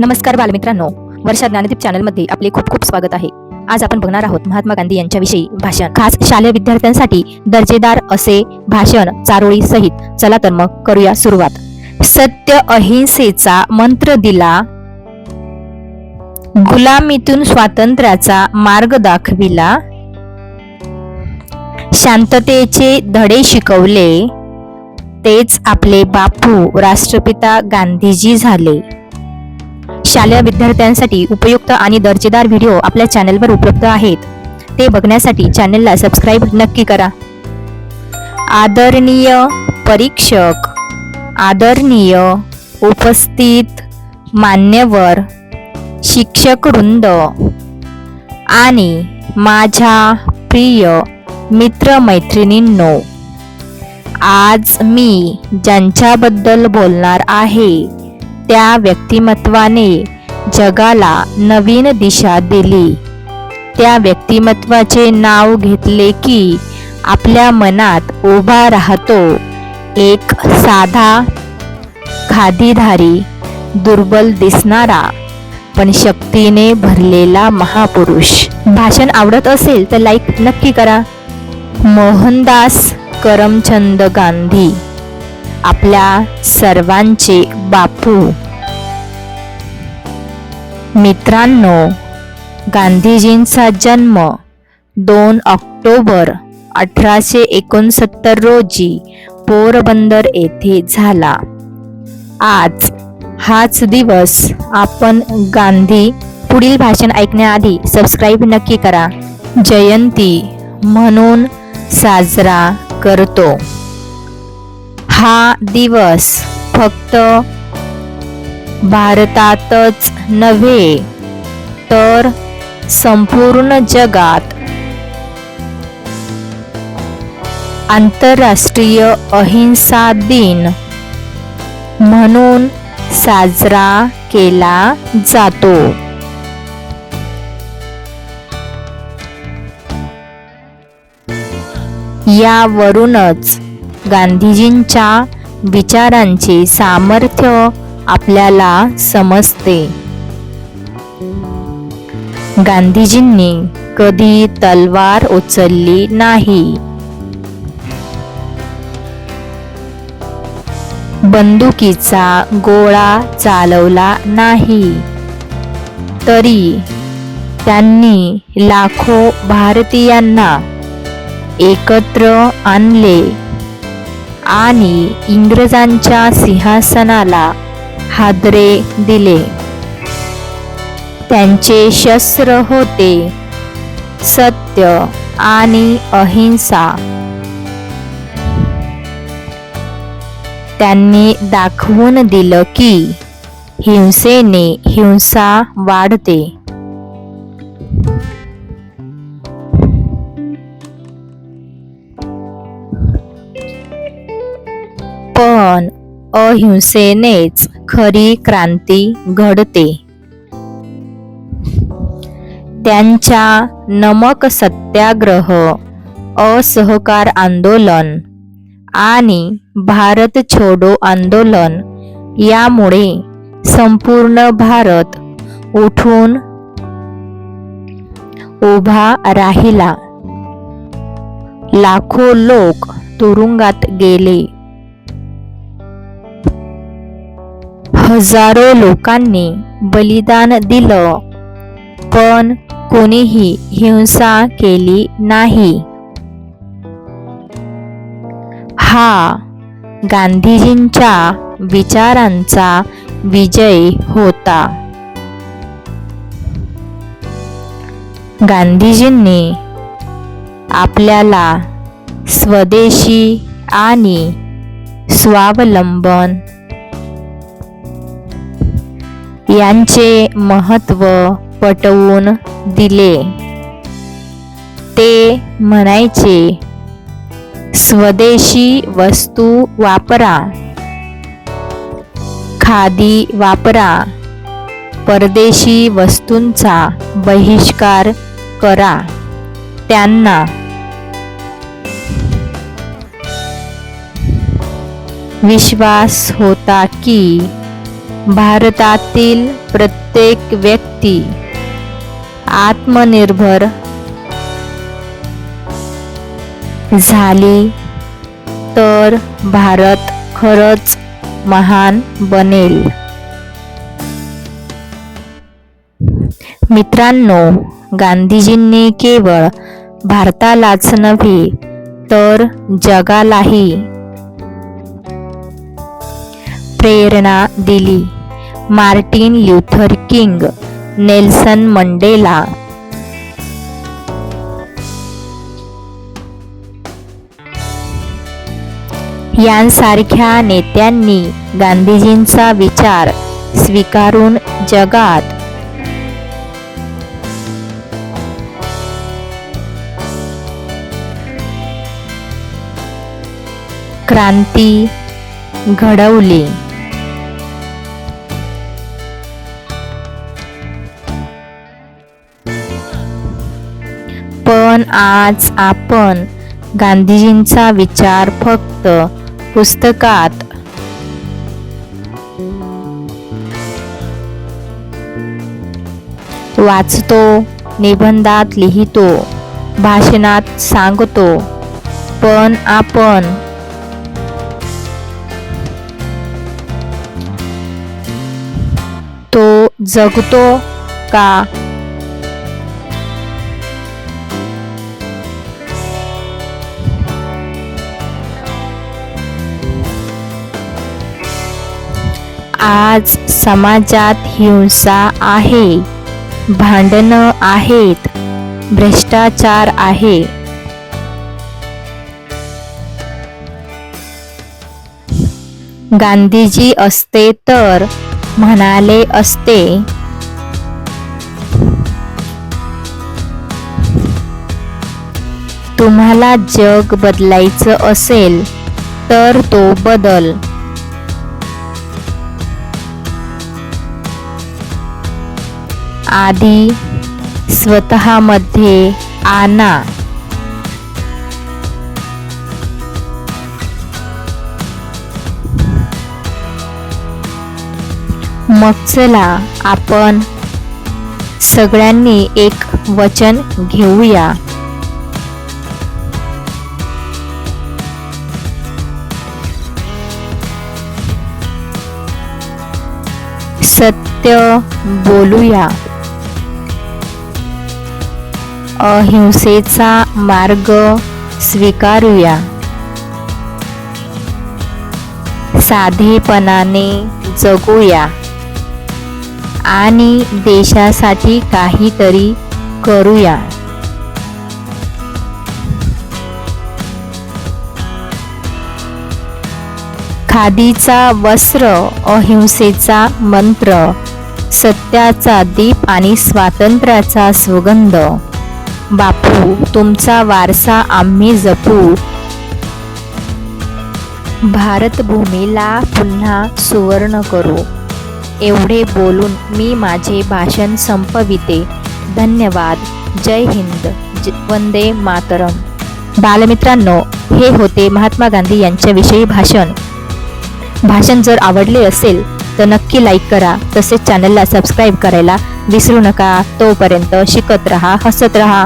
नमस्कार बालमित्रांनो. वर्षा ज्ञानदीप चॅनलमध्ये आपले खूप खूप स्वागत आहे. आज आपण बघणार आहोत महात्मा गांधी यांच्याविषयी भाषण. खास शालेय विद्यार्थ्यांसाठी दर्जेदार असे भाषण चारोळी सहित. चला तर मग करूया सुरुवात. सत्य अहिंसेचा मंत्र दिला. गुलामीतून स्वातंत्र्याचा मार्ग दाखविला. शांततेचे धडे शिकवले. तेच आपले बापू राष्ट्रपिता गांधीजी झाले. शालेय विद्यार्थ्यांसाठी उपयुक्त आणि दर्जेदार व्हिडिओ आपल्या चॅनलवर उपलब्ध आहेत. ते बघण्यासाठी चॅनलला सबस्क्राईब नक्की करा. आदरणीय परीक्षक आदरणीय उपस्थित मान्यवर शिक्षक वृंद आणि माझ्या प्रिय मित्रमैत्रिणींनो आज मी ज्यांच्याबद्दल बोलणार आहे त्या व्यक्तिमत्वाने जगाला नवीन दिशा दिली. त्या व्यक्तिमत्वाचे नाव घेतले की आपल्या मनात उभा राहतो एक साधा खादीधारी दुर्बल दिसणारा पण शक्तीने भरलेला महापुरुष. भाषण आवडत असेल तर लाईक नक्की करा. मोहनदास करमचंद गांधी. आपल्या सर्वांचे बापू. मित्रांनो गांधीजींचा जन्म दोन ऑक्टोबर अठराशे एकोणसत्तर रोजी पोरबंदर येथे झाला. आज हाच दिवस आपण गांधी पुढील भाषण ऐकण्याआधी सबस्क्राईब नक्की करा. जयंती म्हणून साजरा करतो. हा दिवस फक्त भारतातच नव्हे तर संपूर्ण जगात आंतरराष्ट्रीय अहिंसा दिन म्हणून साजरा केला जातो. यावरूनच गांधीजींच्या विचारांचे सामर्थ्य आपल्याला समजते. गांधीजींनी कधी तलवार उचलली नाही. बंदुकीचा गोळा चालवला नाही. तरी त्यांनी लाखो भारतीयांना एकत्र आणले. आणि इंग्रजांच्या सिंहासनाला हादरे दिले. त्यांचे शस्त्र होते सत्य आणि अहिंसा. त्यांनी दाखवून दिलं की हिंसेने हिंसा वाढते. अहिंसेनेच खरी क्रांती घडते. त्यांच्या नमक सत्याग्रह असहकार आंदोलन आणि भारत छोडो आंदोलन यामुळे संपूर्ण भारत उठून उभा राहिला. लाखो लोक तुरुंगात गेले. हजारो लोकांनी बलिदान दिलं पण कोणीही हिंसा केली नाही. हा गांधीजींच्या विचारांचा विजय होता. गांधीजींनी आपल्याला स्वदेशी आणि स्वावलंबन यांचे महत्त्व पटवून दिले. ते म्हणायचे स्वदेशी वस्तू वापरा. खादी वापरा. परदेशी वस्तूंचा बहिष्कार करा. त्यांना विश्वास होता की भारतातील प्रत्येक व्यक्ती आत्मनिर्भर झाली तर भारत खरंच महान बनेल. मित्रांनो गांधीजींनी केवळ भारतालाच नव्हे तर जगालाही प्रेरणा दिली. Martin Luther King Nelson Mandela. यांसारख्या नेत्यांनी गांधीजींचा विचार स्वीकारून जगात. क्रांती घडवली. पण आज आपण गांधीजींचा विचार फक्त पुस्तकात. वाचतो निबंधात लिहितो भाषणात सांगतो पण आपण तो जगतो का आज समाजात हिंसा आहे. भांडणं आहेत. भ्रष्टाचार आहे. गांधीजी असते तर म्हणाले असते. तुम्हाला जग बदलायचं असेल तर तो बदल. आधी स्वतःमध्ये आणा मग चला आपण सगळ्यांनी एक वचन घेऊया. सत्य बोलूया. अहिंसेचा मार्ग स्वीकारूया. साधेपणाने जगूया. आणि देशासाठी काहीतरी करूया. खादीचा वस्त्र अहिंसेचा मंत्र सत्याचा दीप आणि स्वातंत्र्याचा सुगंध. बापू तुमचा वारसा आम्ही जपू. भारतभूमीला पुन्हा सुवर्ण करू. एवढे बोलून मी माझे भाषण संपविते. धन्यवाद. जय हिंद. ज- वंदे मातरम. बालमित्रांनो हे होते महात्मा गांधी यांच्याविषयी भाषण. भाषण जर आवडले असेल तर नक्की लाईक करा. तसेच चॅनलला सबस्क्राईब करायला विसरू नका. तोपर्यंत शिकत रहा हसत रहा.